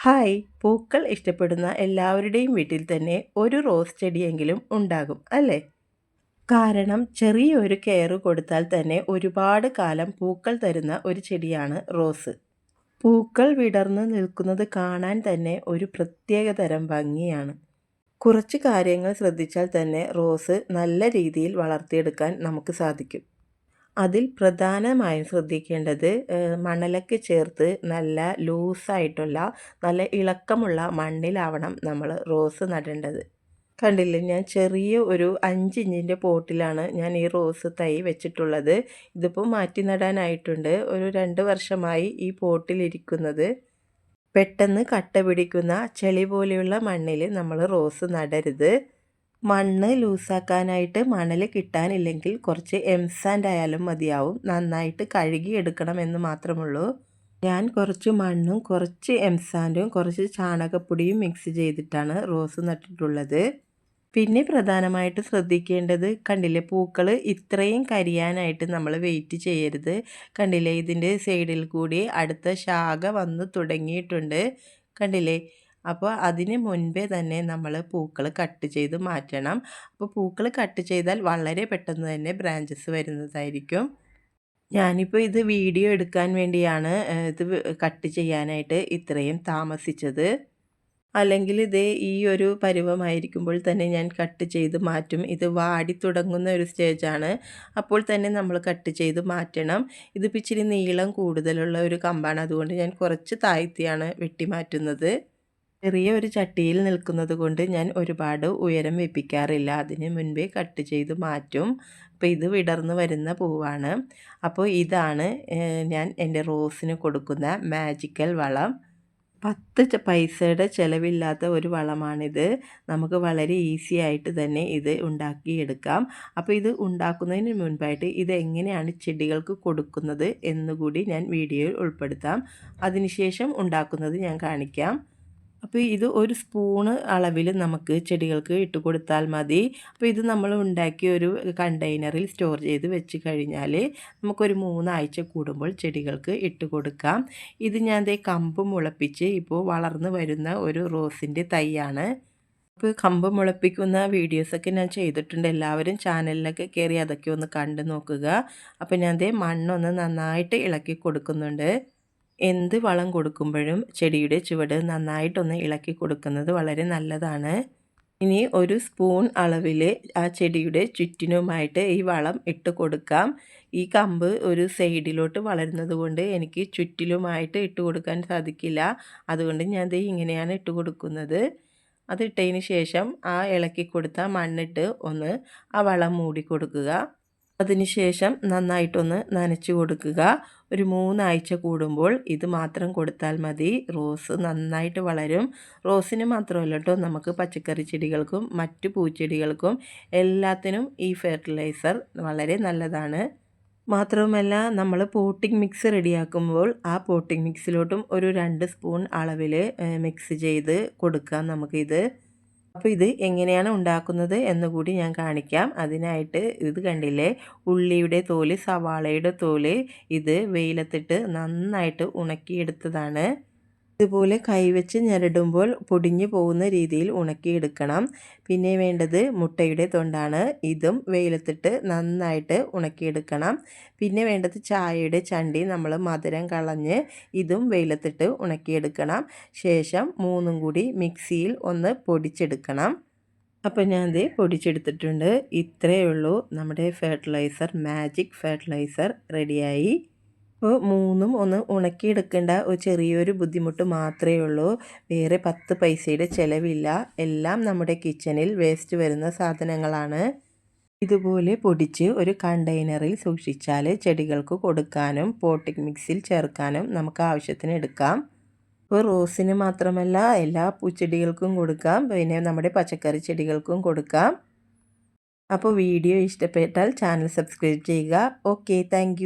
Hi. പൂക്കൾ ഇഷ്ടപ്പെടുന്ന എല്ലാവരുടെയും വീട്ടിൽ തന്നെ ഒരു റോസ് ചെടിയെങ്കിലും ഉണ്ടാകും അല്ലേ? കാരണം ചെറിയൊരു കെയർ കൊടുത്താൽ തന്നെ ഒരുപാട് കാലം പൂക്കൾ തരുന്ന ഒരു ചെടിയാണ് റോസ്. പൂക്കൾ വിടർന്ന് നിൽക്കുന്നത് കാണാൻ തന്നെ ഒരു പ്രത്യേകതരം ഭംഗിയാണ്. കുറച്ച് കാര്യങ്ങൾ ശ്രദ്ധിച്ചാൽ തന്നെ റോസ് നല്ല രീതിയിൽ വളർത്തിയെടുക്കാൻ നമുക്ക് സാധിക്കും. അതിൽ പ്രധാനമായും ശ്രദ്ധിക്കേണ്ടത് മണലൊക്കെ ചേർത്ത് നല്ല ലൂസായിട്ടുള്ള നല്ല ഇളക്കമുള്ള മണ്ണിലാവണം നമ്മൾ റോസ് നടേണ്ടത്. കണ്ടില്ലേ? ഞാൻ ചെറിയ ഒരു അഞ്ച് ഇഞ്ചിന്റെ പോട്ടിലാണ് ഞാൻ ഈ റോസ് തൈ വെച്ചിട്ടുള്ളത്. ഇതിപ്പോൾ മാറ്റി നടാനായിട്ടുണ്ട്. ഒരു രണ്ട് വർഷമായി ഈ പോട്ടിലിരിക്കുന്നത്. പെട്ടെന്ന് കട്ട പിടിക്കുന്ന ചെളി പോലെയുള്ള മണ്ണിൽ നമ്മൾ റോസ് നടരുത്. മണ്ണ് ലൂസാക്കാനായിട്ട് മണൽ കിട്ടാനില്ലെങ്കിൽ കുറച്ച് എംസാൻഡ് ആയാലും മതിയാവും. നന്നായിട്ട് കഴുകി എടുക്കണം എന്ന് മാത്രമുള്ളൂ. ഞാൻ കുറച്ച് മണ്ണും കുറച്ച് എംസാൻഡും കുറച്ച് ചാണകപ്പൊടിയും മിക്സ് ചെയ്തിട്ടാണ് റോസ് നട്ടിട്ടുള്ളത്. പിന്നെ പ്രധാനമായിട്ട് ശ്രദ്ധിക്കേണ്ടത് കണ്ടില്ലേ പൂക്കൾ ഇത്രയും കരിയാനായിട്ട് നമ്മൾ വെയിറ്റ് ചെയ്യരുത്. കണ്ടില്ലേ ഇതിന്റെ സൈഡിൽ കൂടി അടുത്ത ശാഖ വന്ന് തുടങ്ങിയിട്ടുണ്ട്. കണ്ടില്ലേ അപ്പോൾ അതിന് മുൻപേ തന്നെ നമ്മൾ പൂക്കൾ കട്ട് ചെയ്ത് മാറ്റണം. അപ്പോൾ പൂക്കൾ കട്ട് ചെയ്താൽ വളരെ പെട്ടെന്ന് തന്നെ ബ്രാഞ്ചസ് വരുന്നതായിരിക്കും. ഞാനിപ്പോൾ ഇത് വീഡിയോ എടുക്കാൻ വേണ്ടിയാണ് ഇത് കട്ട് ചെയ്യാനായിട്ട് ഇത്രയും താമസിച്ചത്. അല്ലെങ്കിൽ ഇത് ഈ ഒരു പരുവമായിരിക്കുമ്പോൾ തന്നെ ഞാൻ കട്ട് ചെയ്ത് മാറ്റും. ഇത് വാടി തുടങ്ങുന്ന ഒരു സ്റ്റേജാണ് അപ്പോൾ തന്നെ നമ്മൾ കട്ട് ചെയ്ത് മാറ്റണം. ഇതിപ്പോൾ ഇച്ചിരി നീളം കൂടുതലുള്ള ഒരു കമ്പാണ്. അതുകൊണ്ട് ഞാൻ കുറച്ച് താഴ്ത്തിയാണ് വെട്ടി മാറ്റുന്നത്. ചെറിയ ഒരു ചട്ടിയിൽ നിൽക്കുന്നത് കൊണ്ട് ഞാൻ ഒരുപാട് ഉയരം വെപ്പിക്കാറില്ല. അതിന് മുൻപേ കട്ട് ചെയ്ത് മാറ്റും. അപ്പോൾ ഇത് വിടർന്ന് വരുന്ന പൂവാണ്. അപ്പോൾ ഇതാണ് ഞാൻ എന്റെ റോസിന് കൊടുക്കുന്ന മാജിക്കൽ വളം. പത്ത് പൈസയുടെ ചിലവില്ലാത്ത ഒരു വളമാണിത്. നമുക്ക് വളരെ ഈസി ആയിട്ട് തന്നെ ഇത് ഉണ്ടാക്കിയെടുക്കാം. അപ്പോൾ ഇത് ഉണ്ടാക്കുന്നതിന് മുൻപായിട്ട് ഇത് എങ്ങനെയാണ് ചെടികൾക്ക് കൊടുക്കുന്നത് എന്നുകൂടി ഞാൻ വീഡിയോയിൽ ഉൾപ്പെടുത്താം. അതിനുശേഷം ഉണ്ടാക്കുന്നത് ഞാൻ കാണിക്കാം. അപ്പോൾ ഇത് ഒരു സ്പൂണ് അളവിൽ നമുക്ക് ചെടികൾക്ക് ഇട്ട് കൊടുത്താൽ മതി. അപ്പോൾ ഇത് നമ്മൾ ഉണ്ടാക്കിയ ഒരു കണ്ടെയ്നറിൽ സ്റ്റോർ ചെയ്ത് വെച്ച് കഴിഞ്ഞാൽ നമുക്കൊരു മൂന്നാഴ്ച കൂടുമ്പോൾ ചെടികൾക്ക് ഇട്ട് കൊടുക്കാം. ഇത് ഞാൻ ദേ കമ്പ് മുളപ്പിച്ച് ഇപ്പോൾ വളർന്നു വരുന്ന ഒരു റോസിന്റെ തൈയാണ്. അപ്പോൾ കമ്പ് മുളപ്പിക്കുന്ന വീഡിയോസൊക്കെ ഞാൻ ചെയ്തിട്ടുണ്ട്. എല്ലാവരും ചാനലിലൊക്കെ കയറി അതൊക്കെ ഒന്ന് കണ്ടു നോക്കുക. അപ്പോൾ ഞാൻ ദേ മണ്ണൊന്ന് നന്നായിട്ട് ഇളക്കി കൊടുക്കുന്നുണ്ട്. എന്ത് വളം കൊടുക്കുമ്പോഴും ചെടിയുടെ ചുവട് നന്നായിട്ടൊന്ന് ഇളക്കി കൊടുക്കുന്നത് വളരെ നല്ലതാണ്. ഇനി ഒരു സ്പൂൺ അളവിൽ ആ ചെടിയുടെ ചുറ്റിനുമായിട്ട് ഈ വളം ഇട്ട് കൊടുക്കാം. ഈ കമ്പ് ഒരു സൈഡിലോട്ട് വളരുന്നത് കൊണ്ട് എനിക്ക് ചുറ്റിലുമായിട്ട് ഇട്ട് കൊടുക്കാൻ സാധിക്കില്ല. അതുകൊണ്ട് ഞാൻ ഇത് ഇങ്ങനെയാണ് ഇട്ട് കൊടുക്കുന്നത്. അതിട്ടതിന് ശേഷം ആ ഇളക്കി കൊടുത്ത മണ്ണിട്ട് ഒന്ന് ആ വളം മൂടി കൊടുക്കുക. അതിനുശേഷം നന്നായിട്ടൊന്ന് നനച്ചു കൊടുക്കുക. ഒരു മൂന്നാഴ്ച കൂടുമ്പോൾ ഇത് മാത്രം കൊടുത്താൽ മതി. റോസ് നന്നായിട്ട് വളരും. റോസിന് മാത്രമല്ല കേട്ടോ നമുക്ക് പച്ചക്കറി ചെടികൾക്കും മറ്റു പൂച്ചെടികൾക്കും എല്ലാത്തിനും ഈ ഫെർട്ടിലൈസർ വളരെ നല്ലതാണ്. മാത്രവുമല്ല നമ്മൾ പോട്ടിംഗ് മിക്സ് റെഡിയാക്കുമ്പോൾ ആ പോട്ടിംഗ് മിക്സിലോട്ടും ഒരു രണ്ട് സ്പൂൺ അളവിൽ മിക്സ് ചെയ്ത് കൊടുക്കാം നമുക്കിത്. അപ്പോൾ ഇത് എങ്ങനെയാണ് ഉണ്ടാക്കുന്നത് എന്ന് കൂടി ഞാൻ കാണിക്കാം. അതിനായിട്ട് ഇത് കണ്ടില്ലേ? ഉള്ളിയുടെ തോൽ സവാളയുടെ തോൽ ഇത് വെയിലത്തിട്ട് നന്നായിട്ട് ഉണക്കിയെടുത്തതാണ്. ഇതുപോലെ കൈവച്ച് ഞരടുമ്പോൾ പൊടിഞ്ഞു പോകുന്ന രീതിയിൽ ഉണക്കിയെടുക്കണം. പിന്നെ വേണ്ടത് മുട്ടയുടെ തൊണ്ടാണ്. ഇതും വെയിലത്തിട്ട് നന്നായിട്ട് ഉണക്കിയെടുക്കണം. പിന്നെ വേണ്ടത് ചായയുടെ ചണ്ടി നമ്മൾ മധുരം കളഞ്ഞ് ഇതും വെയിലത്തിട്ട് ഉണക്കിയെടുക്കണം. ശേഷം മൂന്നും കൂടി മിക്സിയിൽ ഒന്ന് പൊടിച്ചെടുക്കണം. അപ്പോൾ ഞാൻ ഇത് പൊടിച്ചെടുത്തിട്ടുണ്ട്. ഇത്രയേ ഉള്ളൂ. നമ്മുടെ ഫെർട്ടിലൈസർ മാജിക് ഫെർട്ടിലൈസർ റെഡിയായി. അപ്പോൾ മൂന്നും ഒന്ന് ഉണക്കിയെടുക്കേണ്ട ഒരു ചെറിയൊരു ബുദ്ധിമുട്ട് മാത്രമേ ഉള്ളൂ. വേറെ പത്ത് പൈസയുടെ ചിലവില്ല. എല്ലാം നമ്മുടെ കിച്ചണിൽ വേസ്റ്റ് വരുന്ന സാധനങ്ങളാണ്. ഇതുപോലെ പൊടിച്ച് ഒരു കണ്ടെയ്നറിൽ സൂക്ഷിച്ചാൽ ചെടികൾക്ക് കൊടുക്കാനും പോട്ടിക് മിക്സിൽ ചേർക്കാനും നമുക്ക് ആവശ്യത്തിന് എടുക്കാം. ഇപ്പോൾ റോസിന് മാത്രമല്ല എല്ലാ പൂച്ചെടികൾക്കും കൊടുക്കാം. പിന്നെ നമ്മുടെ പച്ചക്കറി ചെടികൾക്കും കൊടുക്കാം. അപ്പോൾ വീഡിയോ ഇഷ്ടപ്പെട്ടാൽ ചാനൽ സബ്സ്ക്രൈബ് ചെയ്യുക. Okay thank